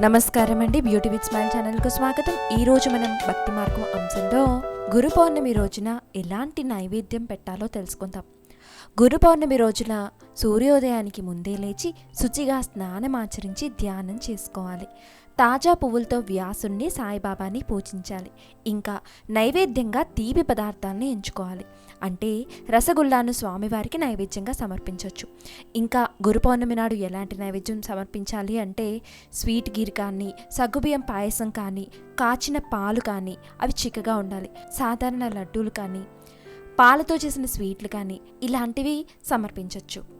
నమస్కారం అండి beauty with smile ఛానల్కు స్వాగతం ఈరోజు మనం భక్తి మార్గం అంశంలో గురు పౌర్ణమి రోజున ఎలాంటి నైవేద్యం పెట్టాలో తెలుసుకుందాం. గురు పౌర్ణమి రోజున సూర్యోదయానికి ముందే లేచి శుచిగా స్నానం ఆచరించి ధ్యానం చేసుకోవాలి. తాజా పువ్వులతో వ్యాసుణ్ణి సాయిబాబాని పూజించాలి. ఇంకా నైవేద్యంగా తీపి పదార్థాలను ఎంచుకోవాలి. అంటే రసగుల్లాను స్వామివారికి నైవేద్యంగా సమర్పించవచ్చు ఇంకా గురు పౌర్ణమి నాడు ఎలాంటి నైవేద్యం సమర్పించాలి అంటే స్వీట్ గీర్ కానీ సగ్గుబియ్యం పాయసం కానీ కాచిన పాలు కానీ అవి చిక్కగా ఉండాలి. సాధారణ లడ్డూలు కానీ పాలతో చేసిన స్వీట్లు కానీ ఇలాంటివి సమర్పించవచ్చు